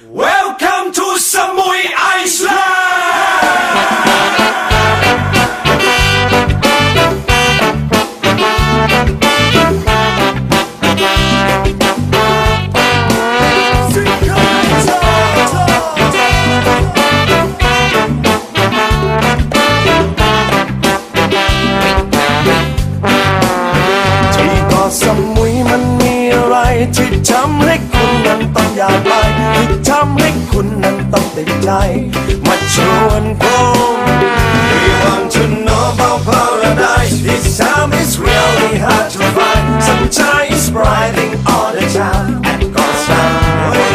Welcome to Samui Island! ที่เกาะสมุยมันมีอะไรที่ทำ ติดใจมาชวนผม We want to know about paradise This time is really hard to find Sunshine is brighting all the time At Got Samui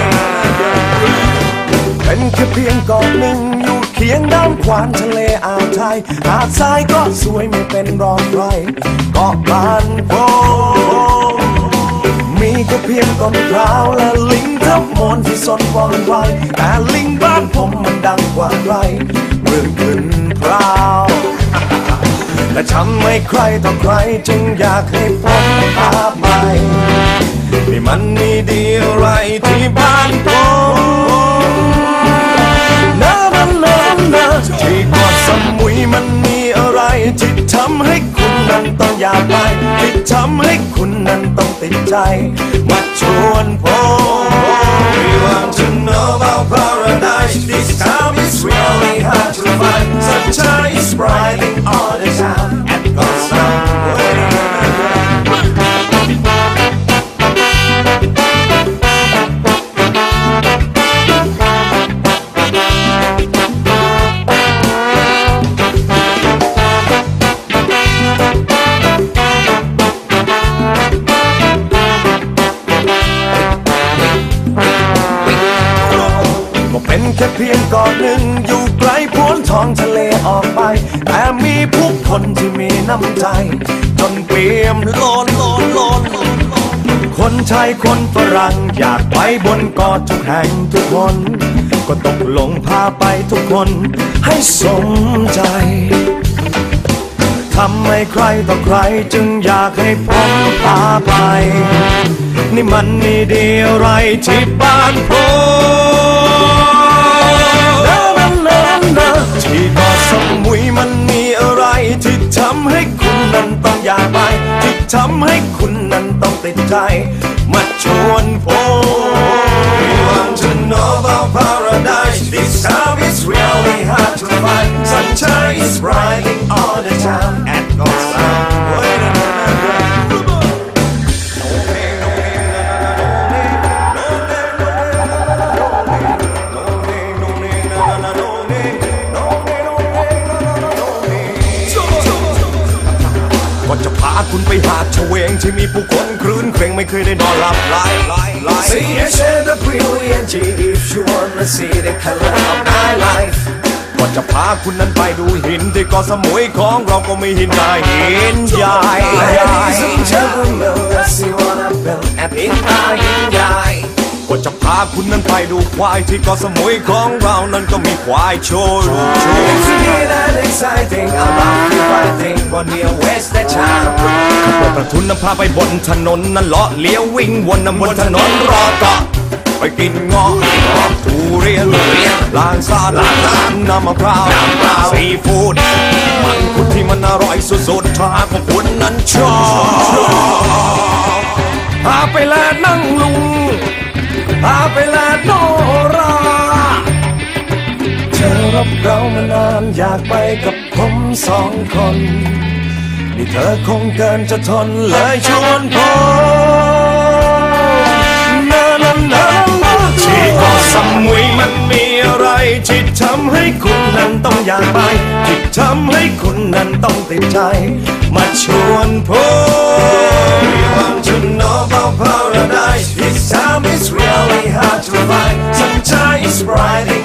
เป็นแค่เพียงเกาะหนึ่งอยู่เคียงน้ำขวานทะเลอ่าวไทย หาดทรายก็สวยไม่เป็นรองใครเกาะบ้านผมมีแค่เพียงต้นพร้าวและลิง ทั้งมวลที่สนว่องไวแต่ลิงบ้านผมมันดังกว่าใครเรื่องขึ้นพราวและทำให้ใครต่อใครจึงอยากให้ผมพาไปนี่มันมีดีอะไรที่บ้านผมนานานานาที่กาะสมุยมันมีอะไรที่ทำให้คุณนั้นต้องอยากไปที่ทำให้คุณนั้นต้องติดใจ มาชวน ค่เพียงเกาะหนึ่งอยู่ไกลพ้นท้องทะเลออกไป แต่มีผู้คนที่มีน้ำใจจนเปี่ยมล้นล้นล้นคนไทยคนฝรั่งอยากไปบนเกาะทุกแห่งทุกคน ก็ตกลงพาไปทุกคนให้สมใจทำให้ใครต่อใครจึงอยากให้ผมพาไป นี่มันมีดีอะไรที่บ้านผม ยมันมีอะไรที่ทำให้คุณนั้นต้องอยากไป ที่ทำให้คุณนั้นต้องติดใจ มาชวนผม We want to know about paradise This love is really hard to find Sunshine is rising all the time คุณไปหาดเฉวงที่มีผู้คนครื้นเครงไม่เคยได้นอนหลับไหลไหลไหล See, I share the brilliant G if you wanna see the color of my life. ก็จะพาคุณนั้นไปดูหินที่เกาะสมุยของเราก็มีหินใหญ่หินใหญ่ Ladies and gentlemen, let's see what I built at in my guy. ก็จะพาคุณนั้นไปดูควายที่เกาะสมุยของเรานั้นก็มีควายโชว์โชว์ It's really that exciting, I love you fighting, but we waste the time. เปิดประทุนนำพาไปบนถนนนั้นเลาะเลี้ยววิ่งวนนำบนถนนรอเกาะไปกินเงาะทุเรียนลานซาลานน้ำมะพร้าวซีฟู้ดมันคุดที่มันอร่อยสุดๆถ้าพวกคุณนั้นชอบพาไปแลนั่งลุงพาไปแลโนราเธอรับเรามานานอยากไปกับ สองคน นี่เธอคงเกินจะทนเลยชวนผมนานานานที่กาะสมุยมันมีอะไรที่ทำให้คุณนั้นต้องอยากไปที่ทำให้คุณนั้นต้องติดใจ มาชวนผม We want to know about paradise This time is really hard to find Sunshine is brighting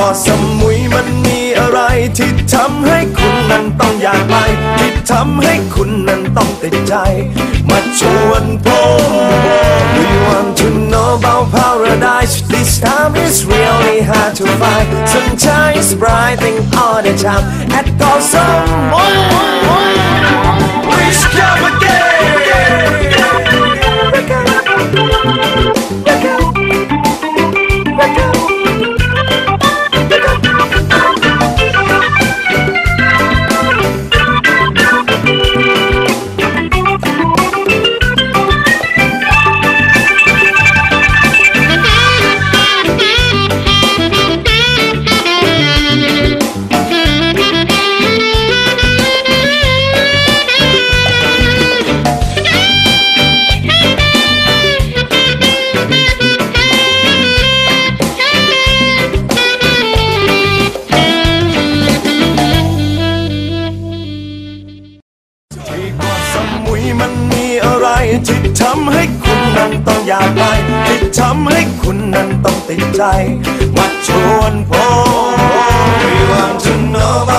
กาะสมุยมันมีอะไรที่ทำให้คุณนั้นต้องอยากไปที่ทำให้คุณนั้นต้องติดใจ มาชวนผม We want to know about paradise This time is really hard to find Sunshine is brighting all the time At Got Samui มันมีอะไรที่ทำให้คุณนั้นต้องอยากไปที่ทำให้คุณนั้นต้องติดใจมาชวนผม We want to know